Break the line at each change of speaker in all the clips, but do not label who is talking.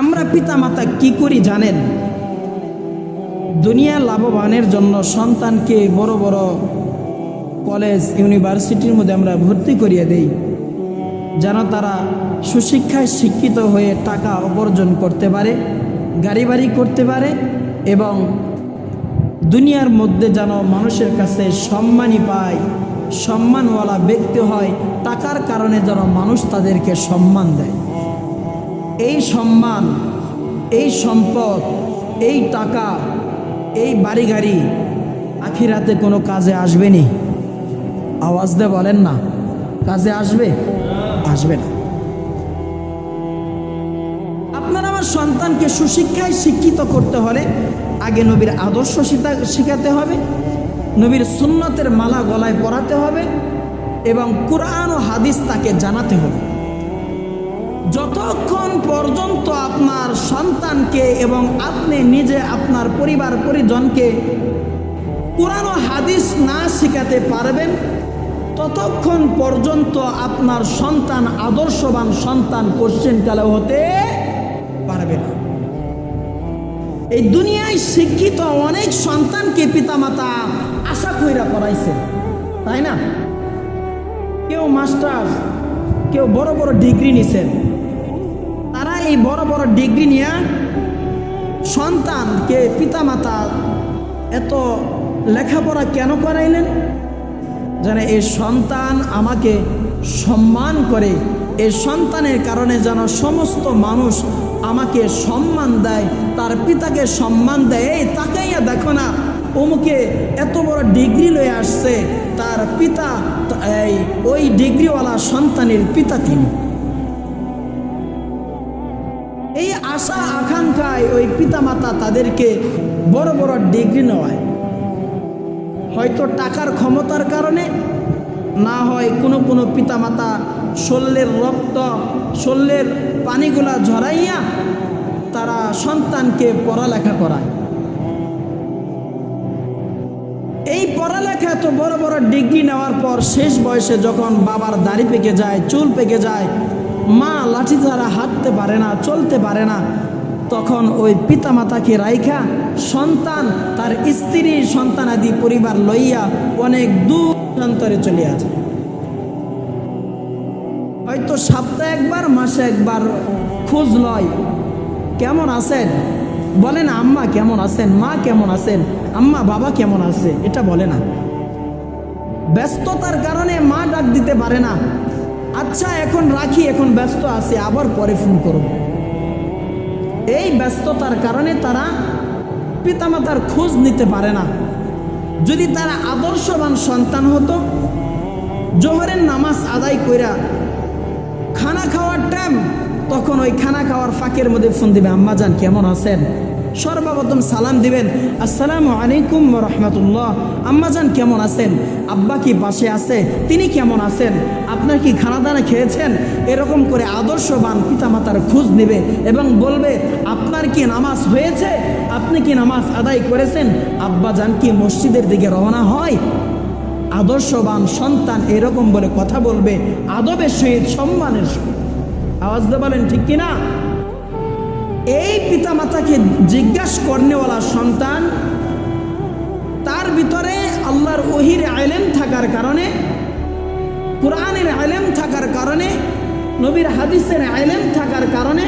আমরা পিতামাতা কি করি জানেন? দুনিয়া লাভবানের জন্য সন্তানকে বড় বড় কলেজ, ইউনিভার্সিটির মধ্যে আমরা ভর্তি করিয়ে দেই। যেন তারা সুশিক্ষায় শিক্ষিত হয়ে টাকা উপার্জন করতে পারে, গাড়ি বাড়ি করতে পারে এবং দুনিয়ার মধ্যে যেন মানুষের কাছে সম্মানই পায়, সম্মানওয়ালা ব্যক্তি হয়, টাকার কারণে যেন মানুষ তাদেরকে সম্মান দেয়। এই সম্মান, এই সম্পদ, এই টাকা, এই বাড়ি গাড়ি আখিরাতে কোনো কাজে আসবে নি আওয়াজ দিয়ে বলেন না, কাজে আসবে? আসবে না। আপনার আমার সন্তানকে সুশিক্ষায় শিক্ষিত করতে হলে আগে নবীর আদর্শ শিখাতে হবে, নবীর সুন্নতের মালা গলায় পরাতে হবে এবং কোরআন ও হাদিস তাকে জানাতে হবে। যতক্ষণ পর্যন্ত আপনার সন্তানকে এবং আপনি নিজে আপনার পরিবার পরিজনকে ও হাদিস না শেখাতে পারবেন, ততক্ষণ পর্যন্ত আপনার সন্তান আদর্শবান সন্তান কোশ্চেনকালে হতে পারবে না। এই দুনিয়ায় শিক্ষিত অনেক সন্তানকে পিতামাতা আশা কইরা পড়াইছে, তাই না? কেউ মাস্টার কেউ বড় বড় ডিগ্রি নিছেন। এই বড় বড় ডিগ্রি নিয়ে সন্তানকে পিতামাতা এত লেখাপড়া কেন করাইলেন? যেন এই সন্তান আমাকে সম্মান করে এই সন্তানের কারণে যেন সমস্ত মানুষ আমাকে সম্মান দেয়, তার পিতাকে সম্মান দেয়। এই তাকাইয়া দেখো না, অমুকে এত বড় ডিগ্রি লয়ে আসছে, তার পিতা, এই ওই ডিগ্রিওয়ালা সন্তানের পিতা তিনি। এই আশা আকাঙ্ক্ষায় ওই পিতামাতা তাদেরকে বড় বড় ডিগ্রি নেওয়ায়। হয়তো টাকার ক্ষমতার কারণে, না হয় কোনো কোনো পিতামাতা শল্যের রক্ত শল্যের পানিগুলা ঝরাইয়া তারা সন্তানকে পড়ালেখা করায়। এই পড়ালেখা তো বড় বড় ডিগ্রি নেওয়ার পর শেষ বয়সে যখন বাবার দাড়ি পেকে যায়, চুল পেকে যায় মা লাঠি দ্বারা হাঁটতে পারে না, চলতে পারে না। তখন ওই পিতামাতাকে রাইখা সন্তান, তার স্ত্রী সন্তানাদি পরিবার লইয়া অনেক দূর অন্তরে হয়তো সপ্তাহে একবার, মাসে একবার খোঁজ লয়। কেমন আছেন? বলেন, আম্মা কেমন আছেন? মা কেমন আছেন? আম্মা, বাবা কেমন আছে? এটা বলে না। ব্যস্ততার কারণে মা ডাক দিতে পারে না। আচ্ছা এখন রাখি, এখন ব্যস্ত আছে, আবার পরে ফোন করব। এই ব্যস্ততার কারণে তারা পিতামাতার খোঁজ নিতে পারে না। যদি তারা আদর্শবান সন্তান হতো, জোহরের নামাজ আদায় কইরা খানা খাওয়ার টাইম তখন ওই খানা খাওয়ার ফাঁকের মধ্যে ফোন দিবে আম্মাজান কেমন আছেন? সর্বপ্রথম সালাম দিবেন, আসসালামু আলাইকুম রহমতুল্লাহ। আম্মাজান কেমন আছেন? আব্বা কি পাশে আছে? তিনি কেমন আছেন? আপনার কি খানা দানা খেয়েছেন? এরকম করে আদর্শবান পিতামাতার খোঁজ নেবে এবং বলবে, আপনার কি নামাজ হয়েছে? আপনি কি নামাজ আদায় করেছেন? আব্বাজান কি মসজিদের দিকে রওনা হয়? আদর্শবান সন্তান এরকম বলে কথা বলবে, আদবের সহিত সম্মানের সহিত। আওয়াজ দিয়ে বলেন, ঠিক কিনা? এই পিতামাতাকে জিজ্ঞাসা করনেওয়ালা সন্তান, তার ভিতরে আল্লাহর ওহির আলেম থাকার কারণে, কোরআনের আলেম থাকার কারণে, নবীর হাদিসের আলেম থাকার কারণে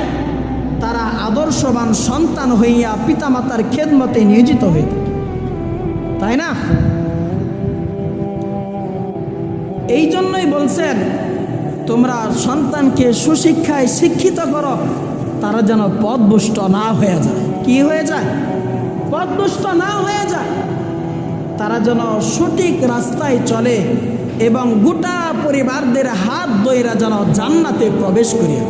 তারা আদর্শবান সন্তান হইয়া পিতামাতার খেদমতে নিয়োজিত হয়ে তাই না? এই জন্যই বলছেন, তোমরা সন্তানকে সুশিক্ষায় শিক্ষিত করো। তারা যেন পদভুষ্ট না হয়ে যায়। কি হয়ে যায়? পদভুষ্ট না হয়ে যায়। তারা যেন সঠিক রাস্তায় চলে এবং গোটা পরিবারদের হাত দইরা যেন জান্নাতে প্রবেশ করিয়া